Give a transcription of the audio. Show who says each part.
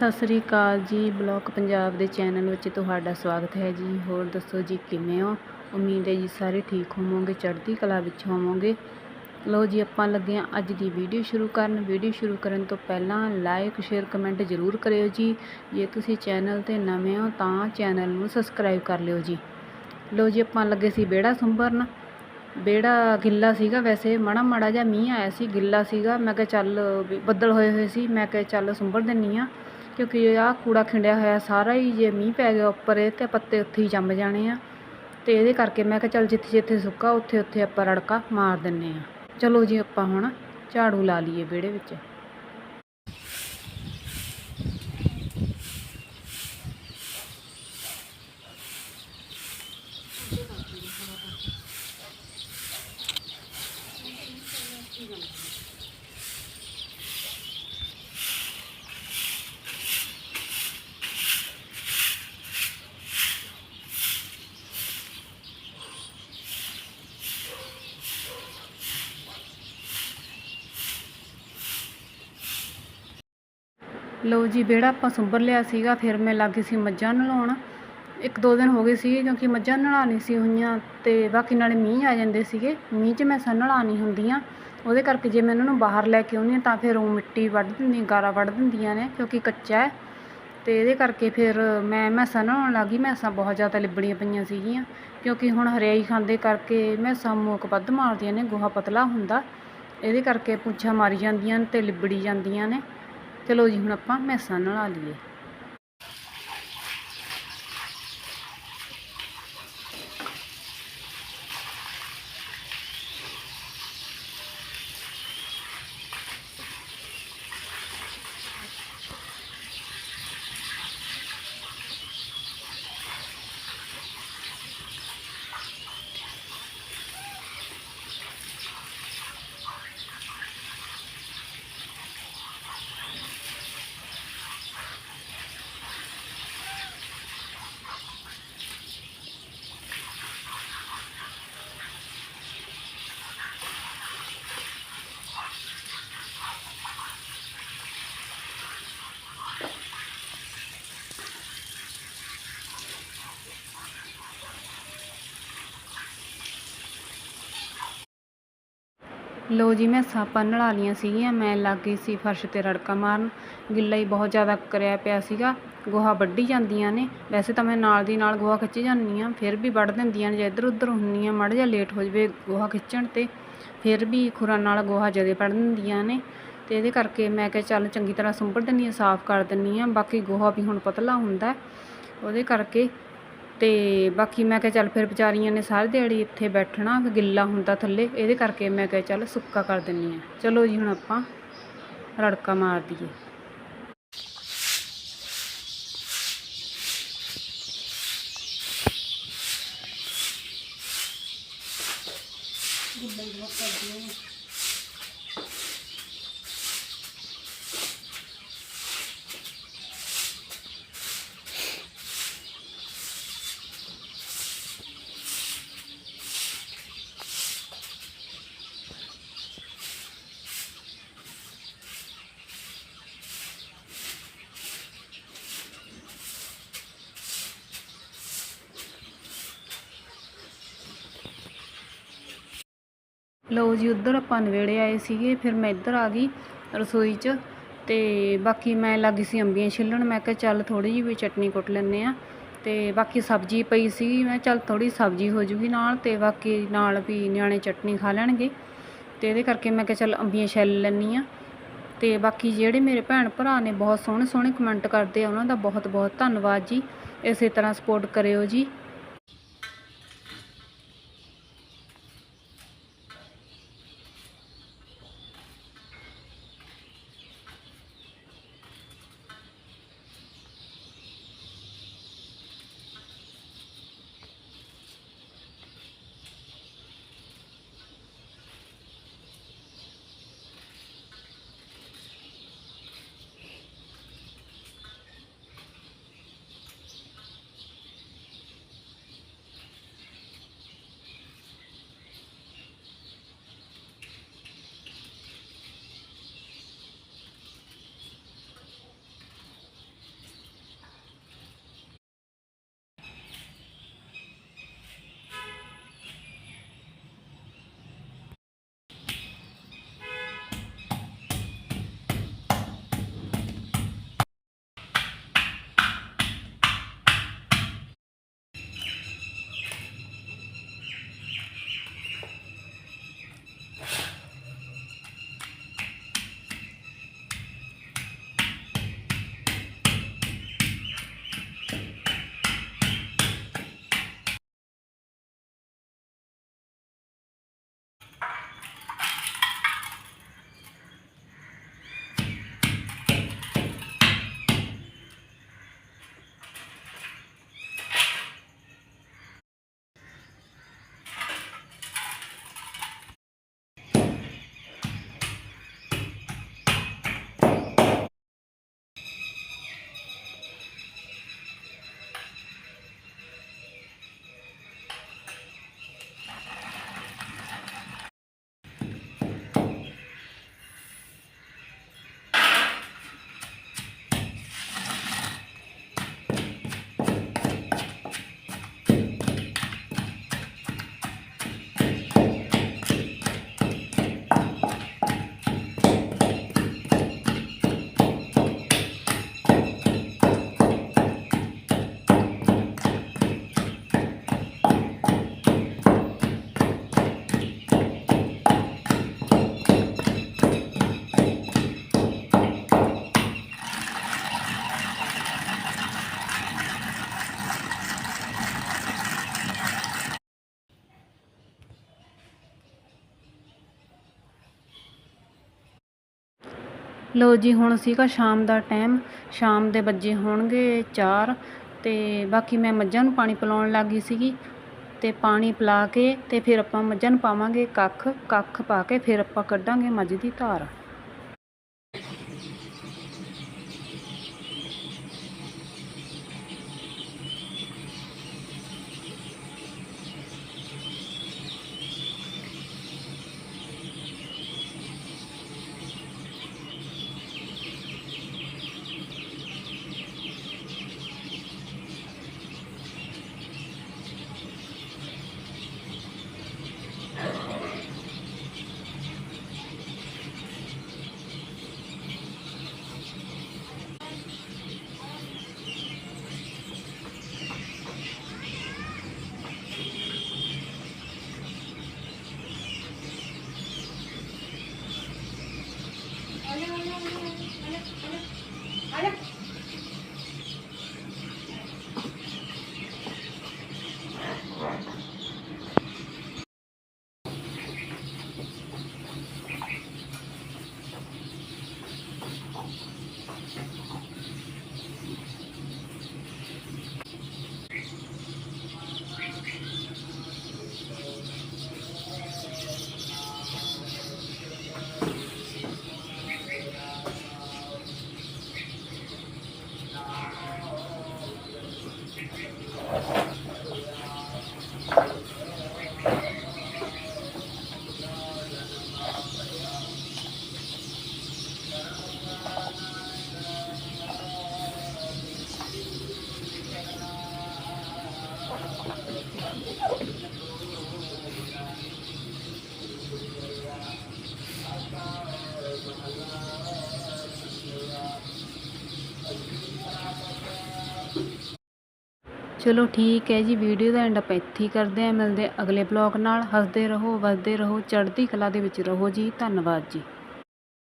Speaker 1: ਸਤਿ ਸ੍ਰੀ ਅਕਾਲ ਜੀ, ਬਲੌਕ ਪੰਜਾਬ ਦੇ ਚੈਨਲ ਵਿੱਚ ਤੁਹਾਡਾ ਸਵਾਗਤ ਹੈ ਜੀ। ਹੋਰ ਦੱਸੋ ਜੀ, ਕਿਵੇਂ ਹੋ? ਉਮੀਦ ਹੈ ਜੀ ਸਾਰੇ ਠੀਕ ਹੋਵੋਗੇ, ਚੜ੍ਹਦੀ ਕਲਾ ਵਿੱਚ ਹੋਵੋਗੇ। ਲਓ ਜੀ, ਆਪਾਂ ਲੱਗੇ ਹਾਂ ਅੱਜ ਦੀ ਵੀਡੀਓ ਸ਼ੁਰੂ ਕਰਨ। ਵੀਡੀਓ ਸ਼ੁਰੂ ਕਰਨ ਤੋਂ ਪਹਿਲਾਂ ਲਾਈਕ ਸ਼ੇਅਰ ਕਮੈਂਟ ਜ਼ਰੂਰ ਕਰਿਓ ਜੀ। ਜੇ ਤੁਸੀਂ ਚੈਨਲ ਤੇ ਨਵੇਂ ਹੋ ਤਾਂ ਚੈਨਲ ਨੂੰ ਸਬਸਕ੍ਰਾਈਬ ਕਰ ਲਿਓ ਜੀ। ਲਓ ਜੀ, ਆਪਾਂ ਲੱਗੇ ਸੀ ਵਿਹੜਾ ਸੁੰਬਰਨ ਵਿਹੜਾ ਗਿੱਲਾ ਸੀਗਾ ਵੈਸੇ, ਮਾੜਾ ਮਾੜਾ ਜਿਹਾ ਮੀਂਹ ਆਇਆ ਸੀ, ਗਿੱਲਾ ਸੀਗਾ। ਮੈਂ ਕਿਹਾ ਚੱਲ ਬੱਦਲ ਹੋਏ ਹੋਏ ਸੀ, ਮੈਂ ਕਿਹਾ ਚੱਲ ਸੁੰਬਰ ਦਿੰਨੀ ਆ ਕਿਉਂਕਿ ਆਹ ਕੂੜਾ ਖਿੰਡਿਆ ਹੋਇਆ ਸਾਰਾ ਹੀ ਜੇ ਮੀਂਹ ਪੈ ਗਿਆ ਉੱਪਰ ਇਹ ਤੇ ਪੱਤੇ ਉੱਥੇ ਹੀ ਜੰਮ ਜਾਣੇ ਆ। ਤੇ ਇਹਦੇ ਕਰਕੇ ਮੈਂ ਕਿਹਾ ਚੱਲ ਜਿੱਥੇ ਜਿੱਥੇ ਸੁੱਕਾ ਉੱਥੇ ਉੱਥੇ ਆਪਾਂ ਰੜਕਾ ਮਾਰ ਦਿੰਨੇ ਆ। ਚਲੋ ਜੀ ਆਪਾਂ ਹੁਣ ਝਾੜੂ ਲਾ ਲਈਏ ਵਿਹੜੇ ਵਿੱਚ। ਲਓ ਜੀ, ਵਿਹੜਾ ਆਪਾਂ ਸੁੰਬਰ ਲਿਆ ਸੀਗਾ, ਫਿਰ ਮੈਂ ਲੱਗ ਗਈ ਸੀ ਮੱਝਾਂ ਨਲਾਉਣ। ਇੱਕ ਦੋ ਦਿਨ ਹੋ ਗਏ ਸੀਗੇ, ਕਿਉਂਕਿ ਮੱਝਾਂ ਨਲਾ ਨਹੀਂ ਸੀ ਹੋਈਆਂ ਤੇ ਬਾਕੀ ਨਾਲੇ ਮੀਂਹ ਆ ਜਾਂਦੇ ਸੀਗੇ। ਮੀਂਹ 'ਚ ਮੈਂ ਸਨ ਨਲਾ ਨਹੀਂ ਹੁੰਦੀਆਂ। ਉਹਦੇ ਕਰਕੇ ਜੇ ਮੈਂ ਇਹਨਾਂ ਨੂੰ ਬਾਹਰ ਲੈ ਕੇ ਆਉਂਦੀ ਹਾਂ, ਤਾਂ ਫਿਰ ਉਹ ਮਿੱਟੀ ਵੱਢ ਦਿੰਦੀ ਗਾਰਾ ਵੱਢ ਦਿੰਦੀਆਂ ਨੇ, ਕਿਉਂਕਿ ਕੱਚਾ ਹੈ। ਤੇ ਇਹਦੇ ਕਰਕੇ ਫਿਰ ਮੈਂ ਮੈਸਾਂ ਨਲਾਉਣ ਲੱਗ ਗਈ। ਮੈਸਾਂ ਬਹੁਤ ਜ਼ਿਆਦਾ ਲਿਬੜੀਆਂ ਪਈਆਂ ਸੀਗੀਆਂ, ਕਿਉਂਕਿ ਹੁਣ ਹਰਿਆਈ ਖਾਂਦੇ ਕਰਕੇ ਮੈਸਾਂ ਮੋਕ ਵੱਧ ਮਾਰਦੀਆਂ ਨੇ, ਗੋਹਾ ਪਤਲਾ ਹੁੰਦਾ। ਇਹਦੇ ਕਰਕੇ ਪੁੱਛਾਂ ਮਾਰੀ ਜਾਂਦੀਆਂ ਨੇ ਤੇ ਲਿਬੜੀ ਜਾਂਦੀਆਂ ਨੇ। ਚਲੋ ਜੀ ਹੁਣ ਆਪਾਂ ਮੈਸਾਂ ਨਾਲ ਨਲਾ ਲਈਏ। ਲੋ ਜੀ, ਮੈਂ ਆਪਾਂ ਨਲਾ ਲਈਆਂ ਸੀਗੀਆਂ। ਮੈਂ ਲੱਗ ਗਈ ਸੀ ਫਰਸ਼ ਤੇ ਰੜਕਾ ਮਾਰਨ। ਗਿੱਲਾ ਹੀ ਬਹੁਤ ਜ਼ਿਆਦਾ ਕਰਿਆ ਪਿਆ ਸੀਗਾ। ਗੋਹਾ ਵੱਢੀ ਜਾਂਦੀਆਂ ਨੇ। ਵੈਸੇ ਤਾਂ ਮੈਂ ਨਾਲ ਦੀ ਨਾਲ ਗੋਹਾ ਖਿੱਚੀ ਜਾਂਦੀ ਹਾਂ। ਫਿਰ ਵੀ ਵੱਢ ਦਿੰਦੀਆਂ ਨੇ। ਜੇ ਇੱਧਰ ਉੱਧਰ ਹੁੰਦੀ ਹਾਂ ਮਾੜਾ ਜਿਹਾ ਲੇਟ ਹੋ ਜਾਵੇ ਗੋਹਾ ਖਿੱਚਣ ਤੇ, ਫਿਰ ਵੀ ਖੁਰਾਂ ਨਾਲ ਗੋਹਾ ਜਦੇ ਵੱਢ ਦਿੰਦੀਆਂ ਨੇ। ਤੇ ਇਹਦੇ ਕਰਕੇ ਮੈਂ ਕਿਹਾ, ਚੱਲ ਚੰਗੀ ਤਰ੍ਹਾਂ ਸੁੰਭੜ ਦਿੰਦੀ ਹਾਂ, ਸਾਫ਼ ਕਰ ਦਿੰਦੀ ਹਾਂ। ਬਾਕੀ ਗੋਹਾ ਵੀ ਹੁਣ ਪਤਲਾ ਹੁੰਦਾ। ਉਹਦੇ ਕਰਕੇ ਤੇ ਬਾਕੀ ਮੈਂ ਕਿਹਾ ਚੱਲ ਫਿਰ ਵਿਚਾਰੀਆਂ ਨੇ ਸਾਰੀ ਦਿਹਾੜੀ ਇੱਥੇ ਬੈਠਣਾ ਗਿੱਲਾ ਹੁੰਦਾ ਥੱਲੇ, ਇਹਦੇ ਕਰਕੇ ਮੈਂ ਕਿਹਾ ਚੱਲ ਸੁੱਕਾ ਕਰ ਦਿੰਨੀ ਆ। ਚਲੋ ਜੀ ਹੁਣ ਆਪਾਂ ਰੜਕਾ ਮਾਰ ਦਈਏ। ਲਓ ਜੀ, ਉੱਧਰ ਆਪਾਂ ਨਵੇੜੇ ਆਏ ਸੀਗੇ, ਫਿਰ ਮੈਂ ਇੱਧਰ ਆ ਗਈ ਰਸੋਈ 'ਚ ਤੇ ਬਾਕੀ ਮੈਂ ਲੱਗੀ ਸੀ ਅੰਬੀਆਂ ਛਿੱਲਣ, ਮੈਂ ਕਿਹਾ ਚੱਲ ਥੋੜੀ ਜਿਹੀ ਵੀ ਚਟਨੀ ਕੁੱਟ ਲੈਂਦੇ ਆ ਤੇ ਬਾਕੀ ਸਬਜ਼ੀ ਪਈ ਸੀ, ਮੈਂ ਚੱਲ ਥੋੜੀ ਸਬਜ਼ੀ ਹੋ ਜੂਗੀ ਨਾਲ ਤੇ ਬਾਕੀ ਨਾਲ ਵੀ ਨਿਆਣੇ ਚਟਨੀ ਖਾ ਲੈਣਗੇ ਤੇ ਇਹਦੇ ਕਰਕੇ ਮੈਂ ਕਿਹਾ ਚੱਲ ਅੰਬੀਆਂ ਛਿੱਲ ਲੈਂਦੀ ਆ ਤੇ ਬਾਕੀ ਜਿਹੜੇ ਮੇਰੇ ਭੈਣ ਭਰਾ ਨੇ ਬਹੁਤ ਸੋਹਣੇ ਸੋਹਣੇ ਕਮੈਂਟ ਕਰਦੇ ਆ, ਉਹਨਾਂ ਦਾ ਬਹੁਤ ਬਹੁਤ ਧੰਨਵਾਦ ਜੀ, ਇਸੇ ਤਰ੍ਹਾਂ ਸਪੋਰਟ ਕਰਿਓ ਜੀ। ਲਓ ਜੀ, ਹੁਣ ਸੀਗਾ ਸ਼ਾਮ ਦਾ ਟਾਈਮ। ਸ਼ਾਮ ਦੇ ਵੱਜੇ ਹੋਣਗੇ 4 ਤੇ ਬਾਕੀ ਮੈਂ ਮੱਝਾਂ ਨੂੰ ਪਾਣੀ ਪਿਲਾਉਣ ਲੱਗੀ ਸੀਗੀ ਤੇ ਪਾਣੀ ਪਿਲਾ ਕੇ ਤੇ ਫਿਰ ਆਪਾਂ ਮੱਝਾਂ ਨੂੰ ਪਾਵਾਂਗੇ ਕੱਖ ਕੱਖ ਪਾ ਕੇ ਫਿਰ ਆਪਾਂ ਕੱਢਾਂਗੇ ਮੱਝ ਦੀ ਧਾਰ। ਚਲੋ ਠੀਕ ਹੈ ਜੀ, ਵੀਡੀਓ ਦਾ ਐਂਡ ਆਪਾਂ ਇੱਥੇ ਹੀ ਕਰਦੇ ਹਾਂ। ਮਿਲਦੇ ਅਗਲੇ ਬਲੌਗ ਨਾਲ। ਹੱਸਦੇ ਰਹੋ ਵੱਸਦੇ ਰਹੋ, ਚੜ੍ਹਦੀ ਕਲਾ ਦੇ ਵਿੱਚ ਰਹੋ ਜੀ। ਧੰਨਵਾਦ ਜੀ।